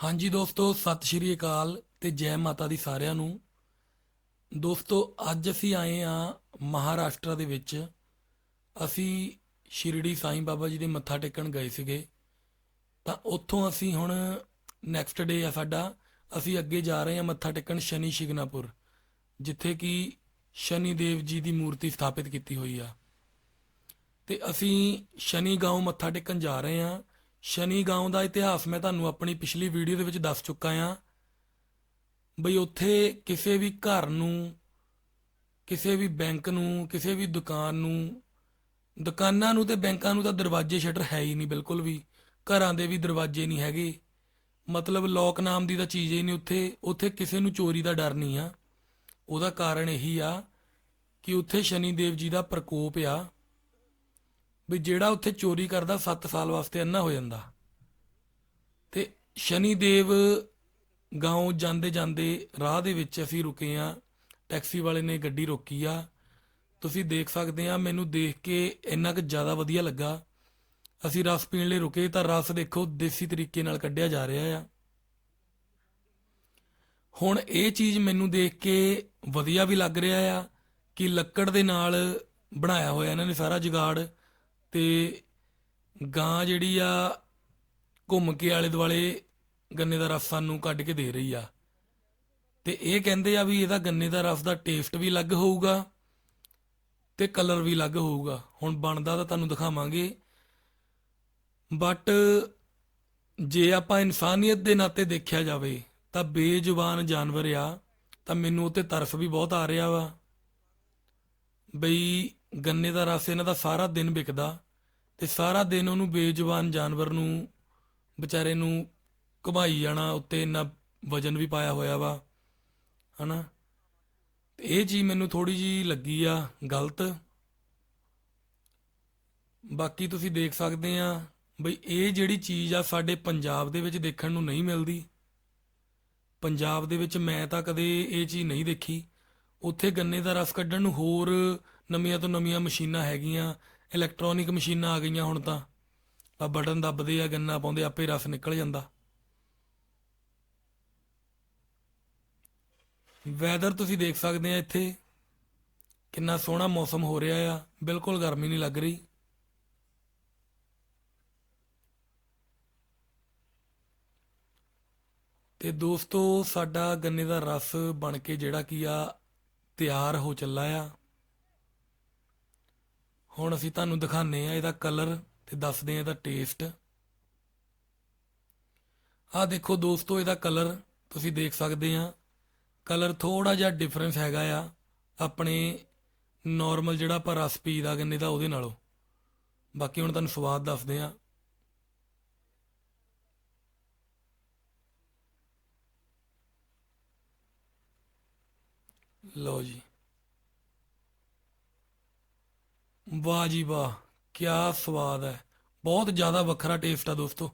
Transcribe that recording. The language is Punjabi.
ਹਾਂਜੀ ਦੋਸਤੋ, ਸਤਿ ਸ਼੍ਰੀ ਅਕਾਲ ਤੇ ਜੈ ਮਾਤਾ ਦੀ ਸਾਰਿਆਂ ਨੂੰ। ਦੋਸਤੋ, ਅੱਜ ਅਸੀਂ ਆਏ ਆ ਮਹਾਰਾਸ਼ਟਰ ਦੇ ਵਿੱਚ। ਅਸੀਂ ਸ਼ਿਰੜੀ ਸਾਈਂ ਬਾਬਾ ਜੀ ਦੇ ਮੱਥਾ ਟੇਕਣ ਗਏ ਸੀਗੇ। ਤਾਂ ਉੱਥੋਂ ਅਸੀਂ ਹੁਣ ਨੈਕਸਟ ਡੇ ਆ ਸਾਡਾ। ਅਸੀਂ ਅੱਗੇ ਜਾ ਰਹੇ ਹਾਂ ਮੱਥਾ ਟੇਕਣ ਸ਼ਨੀ ਸ਼ਿਗਨਾਪੁਰ, ਜਿੱਥੇ ਕਿ ਸ਼ਨੀ ਦੇਵ ਜੀ ਦੀ ਮੂਰਤੀ ਸਥਾਪਿਤ ਕੀਤੀ ਹੋਈ ਆ। ਤੇ ਅਸੀਂ ਸ਼ਨੀ ਗਾਉਂ ਮੱਥਾ ਟੇਕਣ ਜਾ ਰਹੇ ਹਾਂ। ਸ਼ਨੀ ਗਾਉਂ ਦਾ ਇਤਿਹਾਸ ਮੈਂ ਤੁਹਾਨੂੰ ਆਪਣੀ ਪਿਛਲੀ ਵੀਡੀਓ ਦੇ ਵਿੱਚ ਦੱਸ ਚੁੱਕਾ ਹਾਂ। ਬਈ ਉੱਥੇ ਕਿਸੇ ਵੀ ਘਰ ਨੂੰ, ਕਿਸੇ ਵੀ ਬੈਂਕ ਨੂੰ, ਕਿਸੇ ਵੀ ਦੁਕਾਨ ਨੂੰ, ਦੁਕਾਨਾਂ ਨੂੰ ਤੇ ਬੈਂਕਾਂ ਨੂੰ ਤਾਂ ਦਰਵਾਜ਼ੇ, ਸ਼ਟਰ ਹੈ ਹੀ ਨਹੀਂ ਬਿਲਕੁਲ ਵੀ। ਘਰਾਂ ਦੇ ਵੀ ਦਰਵਾਜ਼ੇ ਨਹੀਂ ਹੈਗੇ। ਮਤਲਬ ਲੋਕ ਨਾਮ ਦੀ ਤਾਂ ਚੀਜ਼ ਹੀ ਨਹੀਂ ਉੱਥੇ। ਉੱਥੇ ਕਿਸੇ ਨੂੰ ਚੋਰੀ ਦਾ ਡਰ ਨਹੀਂ ਆ। ਉਹਦਾ ਕਾਰਨ ਇਹੀ ਆ ਕਿ ਉੱਥੇ ਸ਼ਨੀ ਦੇਵ ਜੀ ਦਾ ਪ੍ਰਕੋਪ ਆ। ਵੀ ਜਿਹੜਾ ਉੱਥੇ ਚੋਰੀ ਕਰਦਾ 7 ਸਾਲ ਵਾਸਤੇ ਅੰਨਾ ਹੋ ਜਾਂਦਾ। ਤੇ ਸ਼ਨੀ ਦੇਵ ਗਾਉਂ ਜਾਂਦੇ ਜਾਂਦੇ ਰਾਹ ਦੇ ਵਿੱਚ ਅਸੀਂ ਰੁਕੇ ਆ ਟੈਕਸੀ ਵਾਲੇ ਨੇ ਗੱਡੀ ਰੋਕੀ ਆ। ਤੁਸੀਂ ਦੇਖ ਸਕਦੇ ਆ, ਮੈਨੂੰ ਦੇਖ ਕੇ ਇੰਨਾ ਕੁ ਜ਼ਿਆਦਾ ਵਧੀਆ ਲੱਗਾ। ਅਸੀਂ ਰਸ ਪੀਣ ਲਈ ਰੁਕੇ ਤਾਂ ਰਸ ਦੇਖੋ ਦੇਸੀ ਤਰੀਕੇ ਨਾਲ ਕੱਢਿਆ ਜਾ ਰਿਹਾ ਆ। ਹੁਣ ਇਹ ਚੀਜ਼ ਮੈਨੂੰ ਦੇਖ ਕੇ ਵਧੀਆ ਵੀ ਲੱਗ ਰਿਹਾ ਆ ਕਿ ਲੱਕੜ ਦੇ ਨਾਲ ਬਣਾਇਆ ਹੋਇਆ ਇਹਨਾਂ ਨੇ ਸਾਰਾ ਜੁਗਾੜ। ਤੇ ਗਾਂ ਜਿਹੜੀ ਆ, ਘੁੰਮ ਕੇ ਆਲੇ ਦੁਆਲੇ ਗੰਨੇ ਦਾ ਰਸ ਸਾਨੂੰ ਕੱਢ ਕੇ ਦੇ ਰਹੀ ਆ। ਤੇ ਇਹ ਕਹਿੰਦੇ ਆ ਵੀ ਇਹਦਾ ਗੰਨੇ ਦਾ ਰਸ ਦਾ ਟੇਸਟ ਵੀ ਅਲੱਗ ਹੋਊਗਾ ਤੇ ਕਲਰ ਵੀ ਅਲੱਗ ਹੋਊਗਾ। ਹੁਣ ਬਣਦਾ ਤਾਂ ਤੁਹਾਨੂੰ ਦਿਖਾਵਾਂਗੇ। ਬਟ ਜੇ ਆਪਾਂ ਇਨਸਾਨੀਅਤ ਦੇ ਨਾਤੇ ਦੇਖਿਆ ਜਾਵੇ, ਤਾਂ ਬੇਜ਼ੁਬਾਨ ਜਾਨਵਰ ਆ, ਤਾਂ ਮੈਨੂੰ ਉਹ ਤੇ ਤਰਸ ਵੀ ਬਹੁਤ ਆ ਰਿਹਾ ਵਾ। ਬਈ ਗੰਨੇ ਦਾ ਰਸ ਇਹਨਾਂ ਦਾ ਸਾਰਾ ਦਿਨ ਵਿਕਦਾ ਤੇ ਸਾਰਾ ਦਿਨ ਉਹਨੂੰ ਬੇਜ਼ੁਬਾਨ ਜਾਨਵਰ ਨੂੰ, ਵਿਚਾਰੇ ਨੂੰ ਘੁਮਾਈ ਜਾਣਾ, ਉੱਤੇ ਇੰਨਾ ਵਜਨ ਵੀ ਪਾਇਆ ਹੋਇਆ ਵਾ, ਹਨਾ? ਤੇ ਇਹ ਚੀਜ਼ ਮੈਨੂੰ ਥੋੜੀ ਜੀ ਲੱਗੀ ਆ ਗਲਤ। ਬਾਕੀ ਤੁਸੀਂ ਦੇਖ ਸਕਦੇ ਆ ਬਈ ਇਹ ਜਿਹੜੀ ਚੀਜ਼ ਆ ਸਾਡੇ ਪੰਜਾਬ ਦੇ ਵਿੱਚ ਦੇਖਣ ਨੂੰ ਨਹੀਂ ਮਿਲਦੀ। ਪੰਜਾਬ ਦੇ ਵਿੱਚ ਮੈਂ ਤਾਂ ਕਦੇ ਇਹ ਚੀਜ਼ ਨਹੀਂ ਦੇਖੀ। ਉੱਥੇ ਗੰਨੇ ਦਾ ਰਸ ਕੱਢਣ ਨੂੰ ਹੋਰ ਨਵੀਆਂ ਤੋਂ ਨਵੀਆਂ ਮਸ਼ੀਨਾਂ ਹੈਗੀਆਂ ਇਲੈਕਟ੍ਰੋਨਿਕ ਮਸ਼ੀਨਾਂ ਆ ਗਈਆਂ ਹੁਣ ਤਾਂ। ਆ ਬਟਨ ਦੱਬਦੇ ਆ, ਗੰਨਾ ਪਾਉਂਦੇ ਆਪੇ ਰਸ ਨਿਕਲ ਜਾਂਦਾ। ਵੈਦਰ ਤੁਸੀਂ ਦੇਖ ਸਕਦੇ ਆ ਇੱਥੇ, ਕਿੰਨਾ ਸੋਹਣਾ ਮੌਸਮ ਹੋ ਰਿਹਾ ਆ, ਬਿਲਕੁਲ ਗਰਮੀ ਨਹੀਂ ਲੱਗ ਰਹੀ। ਤੇ ਦੋਸਤੋ, ਸਾਡਾ ਗੰਨੇ ਦਾ ਰਸ ਬਣ ਕੇ ਜਿਹੜਾ ਕੀ ਆ, ਤਿਆਰ ਹੋ ਚੱਲਾ ਆ। ਹੁਣ ਅਸੀਂ ਤੁਹਾਨੂੰ ਦਿਖਾਣੇ ਆ ਇਹਦਾ ਕਲਰ ਤੇ ਦੱਸਦੇ ਆ ਇਹਦਾ ਟੇਸਟ ਆ ਦੇਖੋ ਦੋਸਤੋ ਇਹਦਾ ਕਲਰ ਤੁਸੀਂ ਦੇਖ ਸਕਦੇ ਆ ਕਲਰ ਥੋੜਾ ਜਿਹਾ ਡਿਫਰੈਂਸ ਹੈਗਾ ਆ ਆਪਣੇ ਨਾਰਮਲ ਜਿਹੜਾ ਆਪਾਂ ਰਸ ਪੀਦਾ ਗੰਨੇ ਦਾ ਉਹਦੇ ਨਾਲੋਂ। ਬਾਕੀ ਹੁਣ ਤੁਹਾਨੂੰ ਸਵਾਦ ਦੱਸਦੇ ਆ ਲਓ ਜੀ। ਵਾਹ ਜੀ ਵਾਹ ਕੀ ਸਵਾਦ ਹੈ। ਬਹੁਤ ਜ਼ਿਆਦਾ ਵੱਖਰਾ ਟੇਸਟ ਆ ਦੋਸਤੋ।